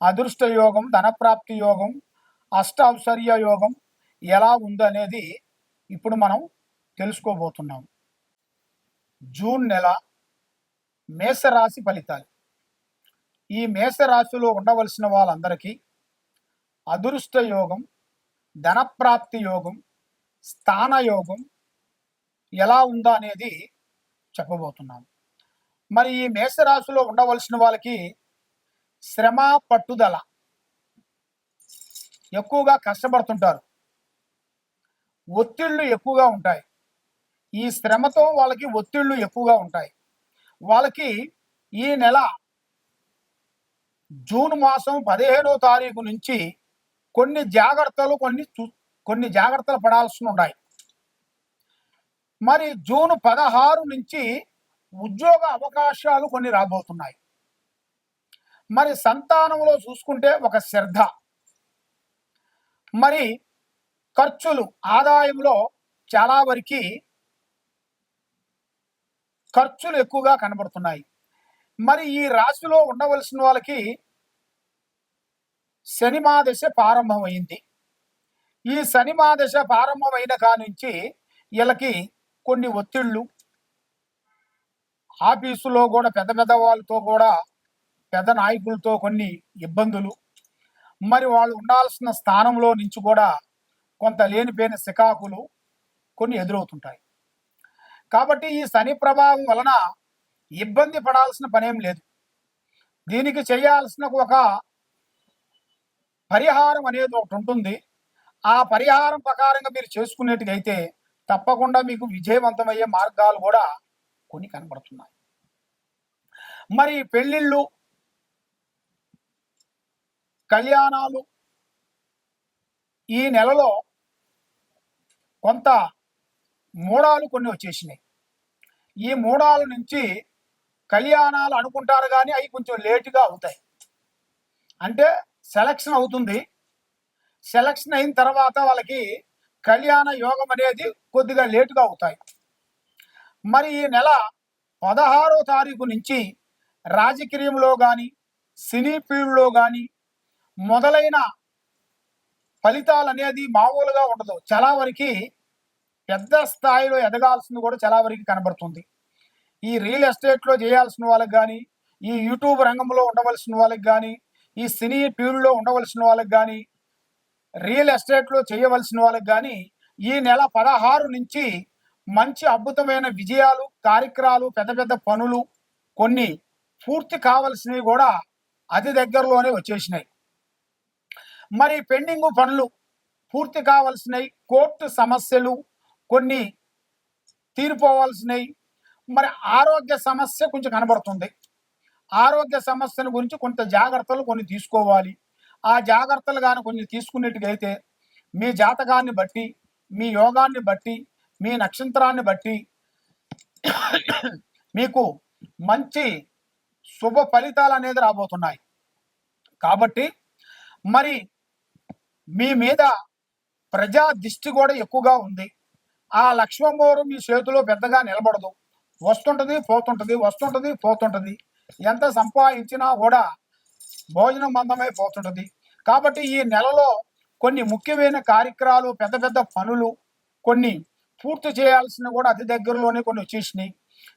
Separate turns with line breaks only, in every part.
అదృష్ట యోగం ధనప్రాప్తి యోగం అష్టౌశ్వర్య యోగం ఎలా ఉందనేది ఇప్పుడు మనం తెలుసుకోబోతున్నాం. జూన్ నెల మేషరాశి ఫలితాలు. ఈ మేషరాశిలో ఉండవలసిన వాళ్ళందరికీ అదృష్ట యోగం ధనప్రాప్తి యోగం స్థాన యోగం ఎలా ఉందా అనేది చెప్పబోతున్నాం. మరి ఈ మేషరాశిలో ఉండవలసిన వాళ్ళకి శ్రమ పట్టుదల. ఎక్కువగా కష్టపడుతుంటారు. ఒత్తిళ్ళు ఎక్కువగా ఉంటాయి. ఈ శ్రమతో వాళ్ళకి ఒత్తిళ్ళు ఎక్కువగా ఉంటాయి. వాళ్ళకి ఈ నెల జూన్ మాసం పదిహేనో తారీఖు నుంచి కొన్ని జాగ్రత్తలు కొన్ని చూ- కొన్ని జాగ్రత్తలు పడాల్సి ఉన్నాయి. మరి జూన్ పదహారు నుంచి ఉద్యోగ అవకాశాలు కొన్ని రాబోతున్నాయి. మరి సంతానంలో చూసుకుంటే ఒక శ్రద్ధ. మరి ఖర్చులు ఆదాయంలో చాలా వరకు ఖర్చులు ఎక్కువగా కనబడుతున్నాయి. మరి ఈ రాశిలో ఉండవలసిన వాళ్ళకి శనిమాదశ ప్రారంభమైంది. ఈ శనిమాదశ ప్రారంభమైన కానించి వీళ్ళకి కొన్ని ఒత్తిళ్ళు ఆఫీసులో కూడా పెద్ద పెద్ద వాళ్ళతో కూడా పెద్ద నాయకులతో కొన్ని ఇబ్బందులు. మరి వాళ్ళు ఉండాల్సిన స్థానంలో నుంచి కూడా కొంత లేనిపోయిన సికాకులు కొన్ని ఎదురవుతుంటాయి. కాబట్టి ఈ శని ప్రభావం వలన ఇబ్బంది పడాల్సిన పనేం లేదు. దీనికి చేయాల్సిన ఒక పరిహారం అనేది ఒకటి ఉంటుంది. ఆ పరిహారం ప్రకారంగా మీరు చేసుకునేట్టుగైతే తప్పకుండా మీకు విజయవంతమయ్యే మార్గాలు కూడా కొన్ని కనబడుతున్నాయి. మరి పెళ్ళిళ్ళు కళ్యాణాలు ఈ నెలలో కొంత మూడాలు కొన్ని వచ్చేసినాయి. ఈ మూడాల నుంచి కళ్యాణాలు అనుకుంటారు కానీ అవి కొంచెం లేటుగా అవుతాయి. అంటే సెలక్షన్ అవుతుంది. సెలక్షన్ అయిన తర్వాత వాళ్ళకి కళ్యాణ యోగం అనేది కొద్దిగా లేటుగా అవుతాయి. మరి ఈ నెల పదహారో తారీఖు నుంచి రాజకీయంలో కానీ సినీ ఫీల్డ్లో కానీ మొదలైన ఫలితాలు అనేది మామూలుగా ఉండదు. చాలా వరకు పెద్ద స్థాయిలో ఎదగాల్సింది కూడా చాలా వరకు కనబడుతుంది. ఈ రియల్ ఎస్టేట్లో చేయాల్సిన వాళ్ళకి కానీ ఈ యూట్యూబ్ రంగంలో ఉండవలసిన వాళ్ళకి కానీ ఈ సినీ ఫీల్డ్లో ఉండవలసిన వాళ్ళకి కానీ రియల్ ఎస్టేట్లో చేయవలసిన వాళ్ళకి కానీ ఈ నెల పదహారు నుంచి మంచి అద్భుతమైన విజయాలు కార్యక్రమాలు పెద్ద పెద్ద పనులు కొన్ని పూర్తి కావలసినవి కూడా అతి దగ్గరలోనే వచ్చేసినాయి. మరి పెండింగ్ పనులు పూర్తి కావాల్సినవి కోర్టు సమస్యలు కొన్ని తీరిపోవాల్సినవి. మరి ఆరోగ్య సమస్య కొంచెం కనబడుతుంది. ఆరోగ్య సమస్యల గురించి కొంత జాగ్రత్తలు కొన్ని తీసుకోవాలి. ఆ జాగ్రత్తలు కానీ కొన్ని తీసుకునేట్టుగైతే మీ జాతకాన్ని బట్టి మీ యోగాన్ని బట్టి మీ నక్షత్రాన్ని బట్టి మీకు మంచి శుభ ఫలితాలు అనేది రాబోతున్నాయి. కాబట్టి మరి మీ మీద ప్రజా దిష్టి కూడా ఎక్కువగా ఉంది. ఆ లక్ష్మమ్మోరు మీ చేతిలో పెద్దగా నిలబడదు. వస్తుంటది పోతుంటుంది వస్తుంటది పోతుంటుంది. ఎంత సంపాదించినా కూడా భోజనం మందమై పోతుంటుంది. కాబట్టి ఈ నెలలో కొన్ని ముఖ్యమైన కార్యక్రమాలు పెద్ద పెద్ద పనులు కొన్ని పూర్తి చేయాల్సిన కూడా అతి దగ్గరలోనే కొన్ని వచ్చేసినాయి.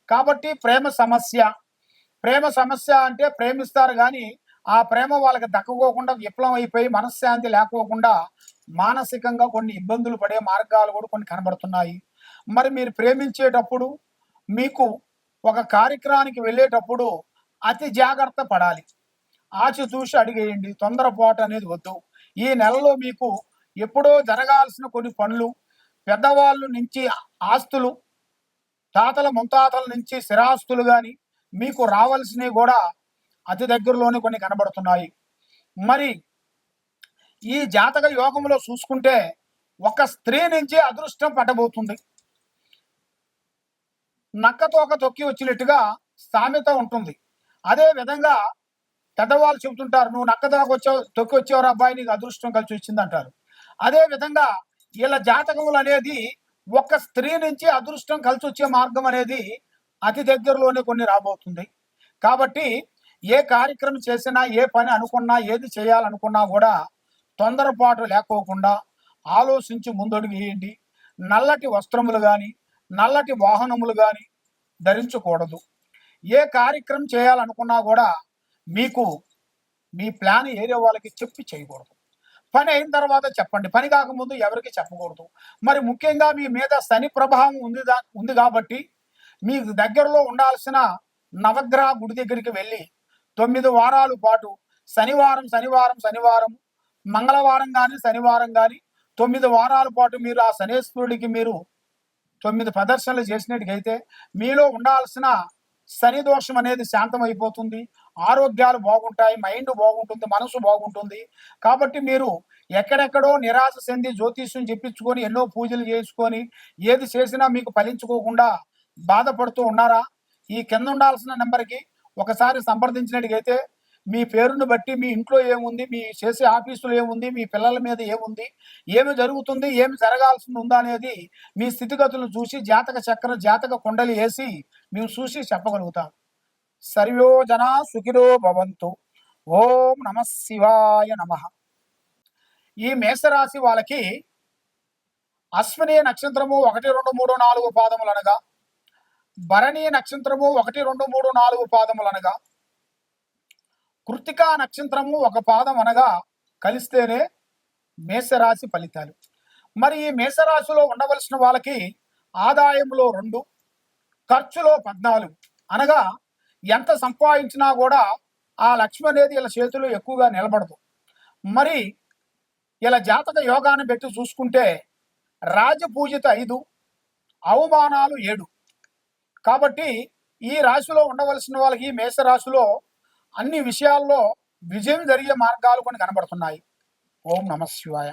కాబట్టి ప్రేమ సమస్య ప్రేమ సమస్య అంటే ప్రేమిస్తారు కానీ ఆ ప్రేమ వాళ్ళకి దక్కకోకుండా విఫలం అయిపోయి మనశ్శాంతి లేకోకుండా మానసికంగా కొన్ని ఇబ్బందులు పడే మార్గాలు కూడా కొన్ని కనబడుతున్నాయి. మరి మీరు ప్రేమించేటప్పుడు మీకు ఒక కార్యక్రమానికి వెళ్ళేటప్పుడు అతి జాగ్రత్త పడాలి. ఆచి చూసి అడిగేయండి తొందరపాటు అనేది వద్దు. ఈ నెలలో మీకు ఎప్పుడో జరగాల్సిన కొన్ని పనులు పెద్దవాళ్ళ నుంచి ఆస్తులు తాతల ముంతాతల నుంచి స్థిరాస్తులు కానీ మీకు రావాల్సినవి కూడా అతి దగ్గరలోనే కొన్ని కనబడుతున్నాయి. మరి ఈ జాతక యోగంలో చూసుకుంటే ఒక స్త్రీ నుంచి అదృష్టం పట్టబోతుంది. నక్కతోక తొక్కి వచ్చినట్టుగా సామెత ఉంటుంది. అదే విధంగా పెద్దవాళ్ళు చెబుతుంటారు నువ్వు నక్కతోక వచ్చావు తొక్కి వచ్చేవారు అబ్బాయి నీకు అదృష్టం కలిసి వచ్చింది అంటారు. అదే విధంగా వీళ్ళ జాతకములు అనేది ఒక స్త్రీ నుంచి అదృష్టం కలిసి వచ్చే మార్గం అనేది అతి దగ్గరలోనే కొన్ని రాబోతుంది. కాబట్టి ఏ కార్యక్రమం చేసినా ఏ పని అనుకున్నా ఏది చేయాలనుకున్నా కూడా తొందరపాటు లేకోకుండా ఆలోచించి ముందడుగు వేయండి. నల్లటి వస్త్రములు కానీ నల్లటి వాహనములు కానీ ధరించకూడదు. ఏ కార్యక్రమం చేయాలనుకున్నా కూడా మీకు మీ ప్లాన్ ఏరే వాళ్ళకి చెప్పి చేయకూడదు. పని అయిన తర్వాత చెప్పండి. పని కాకముందు ఎవరికి చెప్పకూడదు. మరి ముఖ్యంగా మీ మీద శని ప్రభావం ఉంది దా- ఉంది కాబట్టి మీకు దగ్గరలో ఉండాల్సిన నవగ్రహ గుడి దగ్గరికి వెళ్ళి తొమ్మిది వారాల పాటు శనివారం శనివారం శనివారం మంగళవారం కానీ శనివారం కానీ తొమ్మిది వారాల పాటు మీరు ఆ శనేశ్వరుడికి మీరు తొమ్మిది ప్రదర్శనలు చేసినట్టుకైతే మీలో ఉండాల్సిన శని దోషం అనేది శాంతం అయిపోతుంది ఆరోగ్యాలు బాగుంటాయి మైండ్ బాగుంటుంది మనసు బాగుంటుంది. కాబట్టి మీరు ఎక్కడెక్కడో నిరాశ చెంది జ్యోతిష్యం చెప్పించుకొని ఎన్నో పూజలు చేసుకొని ఏది చేసినా మీకు ఫలించుకోకుండా బాధపడుతూ ఉన్నారా? ఈ కింద ఉండాల్సిన నెంబర్కి ఒకసారి సంప్రదించినట్టుగైతే మీ పేరును బట్టి మీ ఇంట్లో ఏముంది మీ చేసే ఆఫీసులో ఏముంది మీ పిల్లల మీద ఏముంది ఏమి జరుగుతుంది ఏమి జరగాల్సింది ఉందా అనేది మీ స్థితిగతులు చూసి జాతక చక్ర జాతక కుండలు వేసి మేము చూసి చెప్పగలుగుతాం. సర్వో జన సుఖిరో భవంతు. ఓం నమ శివాయ నమ. ఈ మేషరాశి వాళ్ళకి అశ్విని నక్షత్రము ఒకటి రెండు మూడు నాలుగు పాదములు అనగా భరణి నక్షత్రము ఒకటి రెండు మూడు నాలుగు పాదములు అనగా కృతికా నక్షత్రము ఒక పాదం అనగా కలిస్తేనే మేషరాశి ఫలితాలు. మరి ఈ మేషరాశిలో ఉండవలసిన వాళ్ళకి ఆదాయంలో రెండు ఖర్చులో పద్నాలుగు. అనగా ఎంత సంపాదించినా కూడా ఆ లక్ష్మి అనేది ఇలా చేతిలో ఎక్కువగా నిలబడదు. మరి ఇలా జాతక యోగాన్ని పెట్టి చూసుకుంటే రాజపూజిత ఐదు అవమానాలు ఏడు. కాబట్టి ఈ రాశిలో ఉండవలసిన వాళ్ళకి మేష మేషరాశిలో అన్ని విషయాల్లో విజయం జరిగే మార్గాలు కొన్ని కనబడుతున్నాయి. ఓం నమ శివాయ.